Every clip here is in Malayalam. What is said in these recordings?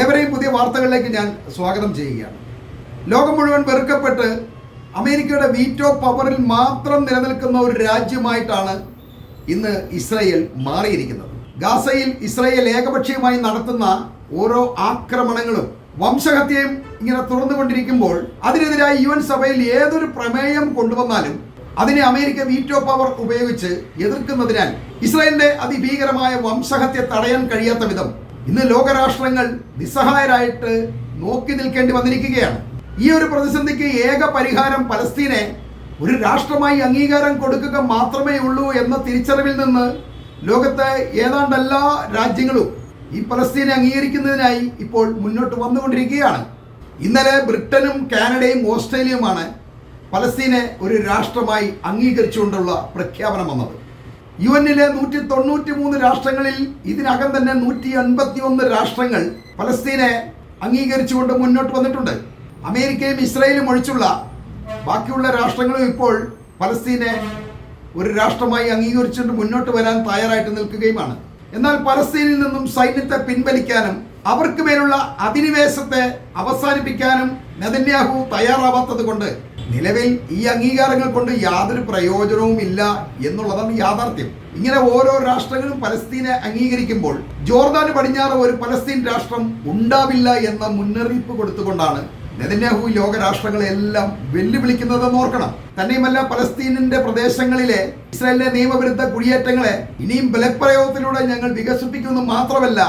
ഏവരെയും പുതിയ വാർത്തകളിലേക്ക് ഞാൻ സ്വാഗതം ചെയ്യുകയാണ്. ലോകം മുഴുവൻ വെറുക്കപ്പെട്ട് അമേരിക്കയുടെ വീറ്റോ പവറിൽ മാത്രം നിലനിൽക്കുന്ന ഒരു രാജ്യമായിട്ടാണ് ഇന്ന് ഇസ്രയേൽ മാറിയിരിക്കുന്നത്. ഗാസയിൽ ഇസ്രയേൽ ഏകപക്ഷീയമായി നടത്തുന്ന ഓരോ ആക്രമണങ്ങളും വംശഹത്യയും ഇങ്ങനെ തുറന്നുകൊണ്ടിരിക്കുമ്പോൾ അതിനെതിരായി യു എൻ സഭയിൽ ഏതൊരു പ്രമേയം കൊണ്ടുവന്നാലും അതിനെ അമേരിക്ക വീറ്റോ പവർ ഉപയോഗിച്ച് എതിർക്കുന്നതിനാൽ ഇസ്രായേലിന്റെ അതിഭീകരമായ വംശഹത്യ തടയാൻ കഴിയാത്ത വിധം ഇന്ന് ലോകരാഷ്ട്രങ്ങൾ നിസ്സഹായരായിട്ട് നോക്കി നിൽക്കേണ്ടി വന്നിരിക്കുകയാണ്. ഈ ഒരു പ്രതിസന്ധിക്ക് ഏക പരിഹാരം പലസ്തീനെ ഒരു രാഷ്ട്രമായി അംഗീകാരം കൊടുക്കുക മാത്രമേ ഉള്ളൂ എന്ന തിരിച്ചറിവിൽ നിന്ന് ലോകത്തെ ഏതാണ്ട് എല്ലാ രാജ്യങ്ങളും ഈ പലസ്തീനെ അംഗീകരിക്കുന്നതിനായി ഇപ്പോൾ മുന്നോട്ട് വന്നുകൊണ്ടിരിക്കുകയാണ്. ഇന്നലെ ബ്രിട്ടനും കാനഡയും ഓസ്ട്രേലിയയുമാണ് പലസ്തീനെ ഒരു രാഷ്ട്രമായി അംഗീകരിച്ചുകൊണ്ടുള്ള പ്രഖ്യാപനം വന്നത്. യു എന്നിലെ നൂറ്റി തൊണ്ണൂറ്റി മൂന്ന് രാഷ്ട്രങ്ങളിൽ ഇതിനകം തന്നെ നൂറ്റി അൻപത്തി ഒന്ന് രാഷ്ട്രങ്ങൾ പലസ്തീനെ അംഗീകരിച്ചുകൊണ്ട് മുന്നോട്ട് വന്നിട്ടുണ്ട്. അമേരിക്കയും ഇസ്രായേലും ഒഴിച്ചുള്ള ബാക്കിയുള്ള രാഷ്ട്രങ്ങളും ഇപ്പോൾ പലസ്തീനെ ഒരു രാഷ്ട്രമായി അംഗീകരിച്ചുകൊണ്ട് മുന്നോട്ട് വരാൻ തയ്യാറായിട്ട് നിൽക്കുകയുമാണ്. എന്നാൽ പലസ്തീനിൽ നിന്നും സൈന്യത്തെ പിൻവലിക്കാനും അവർക്ക് മേലുള്ള അധിനിവേശത്തെ അവസാനിപ്പിക്കാനും നെതന്യാഹു തയ്യാറാവാത്തത് കൊണ്ട് നിലവിൽ ഈ അംഗീകാരങ്ങൾ കൊണ്ട് യാതൊരു പ്രയോജനവും ഇല്ല എന്നുള്ളതാണ് യാഥാർത്ഥ്യം. ഇങ്ങനെ ഓരോ രാഷ്ട്രങ്ങളും പലസ്തീനെ അംഗീകരിക്കുമ്പോൾ ജോർദാന് പടിഞ്ഞാറ് ഒരു പലസ്തീൻ രാഷ്ട്രം ഉണ്ടാവില്ല എന്ന മുന്നറിയിപ്പ് കൊടുത്തുകൊണ്ടാണ് നെതന്യാഹു ലോകരാഷ്ട്രങ്ങളെല്ലാം വെല്ലുവിളിക്കുന്നതെന്ന് ഓർക്കണം. തന്നെയുമല്ല പലസ്തീനിന്റെ പ്രദേശങ്ങളിലെ ഇസ്രായേലിന്റെ നിയമവിരുദ്ധ കുടിയേറ്റങ്ങളെ ഇനിയും ബലപ്രയോഗത്തിലൂടെ ഞങ്ങൾ വികസിപ്പിക്കുന്നു മാത്രമല്ല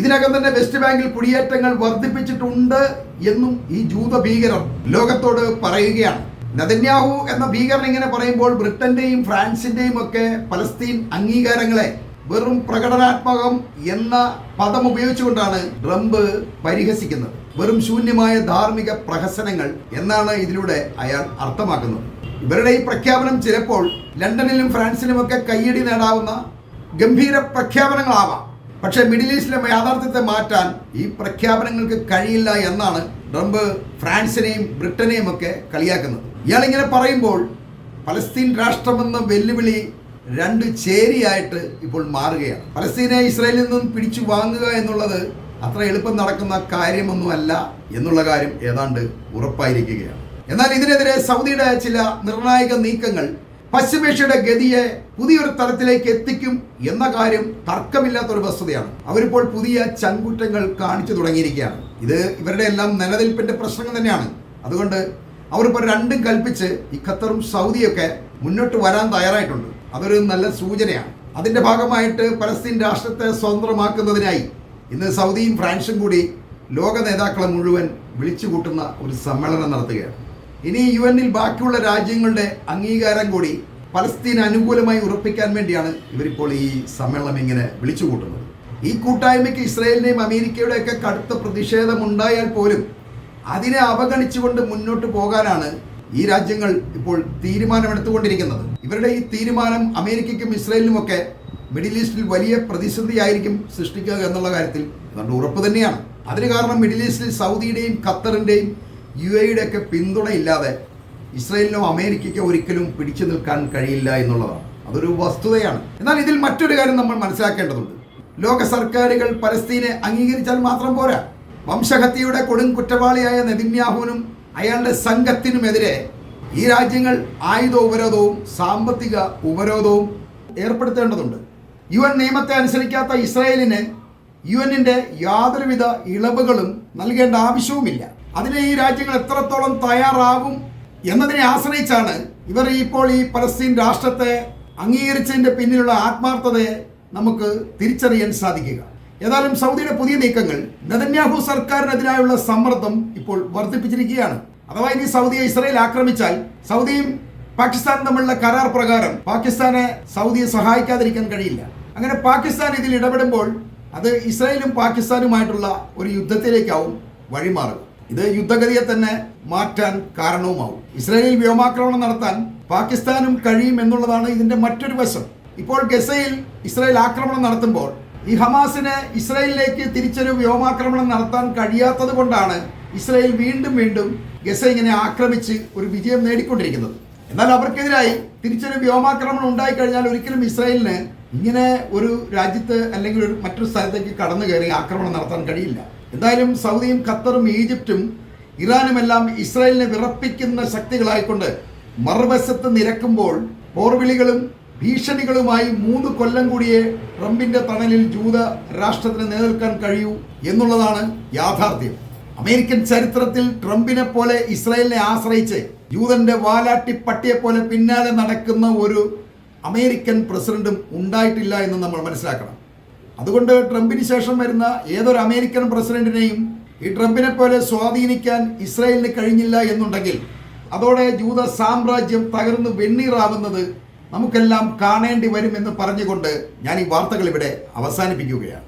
ഇതിനകം തന്നെ വെസ്റ്റ് ബാങ്കിൽ കുടിയേറ്റങ്ങൾ വർദ്ധിപ്പിച്ചിട്ടുണ്ട് എന്നും ഈ ജൂത ഭീകരർ ലോകത്തോട് പറയുകയാണ്. നെതന്യാഹു എന്ന ഭീകരൻ ഇങ്ങനെ പറയുമ്പോൾ ബ്രിട്ടന്റെയും ഫ്രാൻസിന്റെയും ഒക്കെ പലസ്തീൻ അംഗീകാരങ്ങളെ വെറും പ്രകടനാത്മകം എന്ന പദം ഉപയോഗിച്ചുകൊണ്ടാണ് ട്രംപ് പരിഹസിക്കുന്നത്. വെറും ശൂന്യമായ ധാർമ്മിക പ്രഹസനങ്ങൾ എന്നാണ് ഇതിലൂടെ അയാൾ അർത്ഥമാക്കുന്നത്. ഇവരുടെ ഈ പ്രഖ്യാപനം ചിലപ്പോൾ ലണ്ടനിലും ഫ്രാൻസിലും ഒക്കെ കയ്യടി നേടാവുന്ന ഗംഭീര പ്രഖ്യാപനങ്ങളാവാം. പക്ഷേ മിഡിൽ ഈസ്റ്റിലെ യാഥാർത്ഥ്യത്തെ മാറ്റാൻ ഈ പ്രഖ്യാപനങ്ങൾക്ക് കഴിയില്ല എന്നാണ് ട്രംപ് ഫ്രാൻസിനെയും ബ്രിട്ടനെയും ഒക്കെ കളിയാക്കുന്നത്. ഇയാളിങ്ങനെ പറയുമ്പോൾ പലസ്തീൻ രാഷ്ട്രമെന്ന വെല്ലുവിളി രണ്ട് ചേരിയായിട്ട് ഇപ്പോൾ മാറുകയാണ്. പലസ്തീനെ ഇസ്രായേലിൽ നിന്നും പിടിച്ചു വാങ്ങുക എന്നുള്ളത് അത്ര എളുപ്പം നടക്കുന്ന കാര്യമൊന്നുമല്ല എന്നുള്ള കാര്യം ഏതാണ്ട് ഉറപ്പായിരിക്കുകയാണ്. എന്നാൽ ഇതിനെതിരെ സൗദിയുടെ ചില നിർണായക നീക്കങ്ങൾ പശ്ചിമേഷ്യയുടെ ഗതിയെ പുതിയൊരു തലത്തിലേക്ക് എത്തിക്കും എന്ന കാര്യം തർക്കമില്ലാത്തൊരു വസ്തുതയാണ്. അവരിപ്പോൾ പുതിയ ചങ്കുറ്റങ്ങൾ കാണിച്ചു തുടങ്ങിയിരിക്കുകയാണ്. ഇത് ഇവരുടെ എല്ലാം നിലനിൽപ്പിന്റെ പ്രശ്നങ്ങൾ തന്നെയാണ്. അതുകൊണ്ട് അവരിപ്പോൾ രണ്ടും കൽപ്പിച്ച് ഈ ഖത്തറും സൗദിയൊക്കെ മുന്നോട്ട് വരാൻ തയ്യാറായിട്ടുണ്ട്. അതൊരു നല്ല സൂചനയാണ്. അതിന്റെ ഭാഗമായിട്ട് പലസ്തീൻ രാഷ്ട്രത്തെ സ്വതന്ത്രമാക്കുന്നതിനായി ഇന്ന് സൗദിയും ഫ്രാൻസും കൂടി ലോക നേതാക്കളെ മുഴുവൻ വിളിച്ചു കൂട്ടുന്ന ഒരു സമ്മേളനം നടത്തുകയാണ്. ഇനി യു എന്നിൽ ബാക്കിയുള്ള രാജ്യങ്ങളുടെ അംഗീകാരം കൂടി പലസ്തീൻ അനുകൂലമായി ഉറപ്പിക്കാൻ വേണ്ടിയാണ് ഇവരിപ്പോൾ ഈ സമ്മേളനം ഇങ്ങനെ വിളിച്ചു കൂട്ടുന്നത് ഈ കൂട്ടായ്മയ്ക്ക് ഇസ്രായേലിന്റെയും അമേരിക്കയുടെയൊക്കെ കടുത്ത പ്രതിഷേധമുണ്ടായാൽ പോലും അതിനെ അവഗണിച്ചുകൊണ്ട് മുന്നോട്ട് പോകാനാണ് ഈ രാജ്യങ്ങൾ ഇപ്പോൾ തീരുമാനമെടുത്തുകൊണ്ടിരിക്കുന്നത്. ഇവരുടെ ഈ തീരുമാനം അമേരിക്കയ്ക്കും ഇസ്രായേലിനുമൊക്കെ മിഡിൽ ഈസ്റ്റിൽ വലിയ പ്രതിസന്ധിയായിരിക്കും സൃഷ്ടിക്കുക എന്നുള്ള കാര്യത്തിൽ നല്ല ഉറപ്പ് തന്നെയാണ്. അതിന് കാരണം മിഡിൽ ഈസ്റ്റിൽ സൗദിയുടെയും ഖത്തറിന്റെയും യു എയുടെ ഒക്കെ പിന്തുണയില്ലാതെ ഇസ്രയേലിനോ അമേരിക്കയ്ക്കോ ഒരിക്കലും പിടിച്ചു നിൽക്കാൻ കഴിയില്ല എന്നുള്ളതാണ്. അതൊരു വസ്തുതയാണ്. എന്നാൽ ഇതിൽ മറ്റൊരു കാര്യം നമ്മൾ മനസ്സിലാക്കേണ്ടതുണ്ട്. ലോക സർക്കാരുകൾ പലസ്തീനെ അംഗീകരിച്ചാൽ മാത്രം പോരാ. വംശഹത്യയുടെ കൊടും കുറ്റവാളിയായ നെതിന്യാഹുവിനും അയാളുടെ സംഘത്തിനുമെതിരെ ഈ രാജ്യങ്ങൾ ആയുധ ഉപരോധവും സാമ്പത്തിക ഉപരോധവും ഏർപ്പെടുത്തേണ്ടതുണ്ട്. യു എൻ നിയമത്തെ അനുസരിക്കാത്ത ഇസ്രായേലിന് യു എന്നിന്റെ യാതൊരുവിധ ഇളവുകളും നൽകേണ്ട ആവശ്യവുമില്ല. അതിന് ഈ രാജ്യങ്ങൾ എത്രത്തോളം തയ്യാറാകും എന്നതിനെ ആശ്രയിച്ചാണ് ഇവർ ഇപ്പോൾ ഈ പലസ്തീൻ രാഷ്ട്രത്തെ അംഗീകരിച്ചതിന്റെ പിന്നിലുള്ള ആത്മാർത്ഥതയെ നമുക്ക് തിരിച്ചറിയാൻ സാധിക്കുക. ഏതായാലും സൗദിയുടെ പുതിയ നീക്കങ്ങൾ നെതന്യാഹു സർക്കാരിനെതിരായുള്ള സമ്മർദ്ദം ഇപ്പോൾ വർദ്ധിപ്പിച്ചിരിക്കുകയാണ്. അഥവാ ഇനി സൗദിയെ ഇസ്രയേൽ ആക്രമിച്ചാൽ സൗദിയും പാകിസ്ഥാനും തമ്മിലുള്ള കരാർ പ്രകാരം പാകിസ്ഥാനെ സൗദിയെ സഹായിക്കാതിരിക്കാൻ കഴിയില്ല. അങ്ങനെ പാകിസ്ഥാൻ ഇതിൽ ഇടപെടുമ്പോൾ അത് ഇസ്രായേലും പാകിസ്ഥാനുമായിട്ടുള്ള ഒരു യുദ്ധത്തിലേക്കാവും വഴിമാറുക. ഇത് യുദ്ധഗതിയെ തന്നെ മാറ്റാൻ കാരണവുമാവും. ഇസ്രായേലിൽ വ്യോമാക്രമണം നടത്താൻ പാകിസ്ഥാനും കഴിയും എന്നുള്ളതാണ് ഇതിന്റെ മറ്റൊരു വശം. ഇപ്പോൾ ഗസയിൽ ഇസ്രായേൽ ആക്രമണം നടത്തുമ്പോൾ ഈ ഹമാസിന് ഇസ്രായേലിലേക്ക് തിരിച്ചൊരു വ്യോമാക്രമണം നടത്താൻ കഴിയാത്തത് കൊണ്ടാണ് ഇസ്രായേൽ വീണ്ടും വീണ്ടും ഗസ ഇങ്ങനെ ആക്രമിച്ച് ഒരു വിജയം നേടിക്കൊണ്ടിരിക്കുന്നത്. എന്നാൽ അവർക്കെതിരായി തിരിച്ചൊരു വ്യോമാക്രമണം ഉണ്ടായിക്കഴിഞ്ഞാൽ ഒരിക്കലും ഇസ്രായേലിന് ഇങ്ങനെ ഒരു രാജ്യത്ത് അല്ലെങ്കിൽ ഒരു മറ്റൊരു സ്ഥലത്തേക്ക് കടന്നു കയറി ആക്രമണം നടത്താൻ കഴിയില്ല. എന്തായാലും സൗദിയും ഖത്തറും ഈജിപ്തും ഇറാനുമെല്ലാം ഇസ്രായേലിനെ വിറപ്പിക്കുന്ന ശക്തികളായിക്കൊണ്ട് മറുവശത്ത് നിരക്കുമ്പോൾ പോർവിളികളും ഭീഷണികളുമായി മൂന്ന് കൊല്ലം കൂടിയേ ട്രംപിന്റെ തണലിൽ ജൂത രാഷ്ട്രത്തിന് നിലനിൽക്കാൻ കഴിയൂ എന്നുള്ളതാണ് യാഥാർത്ഥ്യം. അമേരിക്കൻ ചരിത്രത്തിൽ ട്രംപിനെ പോലെ ഇസ്രായേലിനെ ആശ്രയിച്ച് ജൂതന്റെ വാലാട്ടി പട്ടിയെ പോലെ പിന്നാലെ നടക്കുന്ന ഒരു അമേരിക്കൻ പ്രസിഡന്റും ഉണ്ടായിട്ടില്ല എന്ന് നമ്മൾ മനസ്സിലാക്കണം. അതുകൊണ്ട് ട്രംപിന് ശേഷം വരുന്ന ഏതൊരു അമേരിക്കൻ പ്രസിഡന്റിനെയും ഈ ട്രംപിനെ പോലെ സ്വാധീനിക്കാൻ ഇസ്രായേലിന് കഴിഞ്ഞില്ല എന്നുണ്ടെങ്കിൽ അതോടെ ജൂത സാമ്രാജ്യം തകർന്നു വെണ്ണീറാവുന്നത് നമുക്കെല്ലാം കാണേണ്ടി വരുമെന്ന് പറഞ്ഞുകൊണ്ട് ഞാൻ ഈ വാർത്തകൾ ഇവിടെ അവസാനിപ്പിക്കുകയാണ്.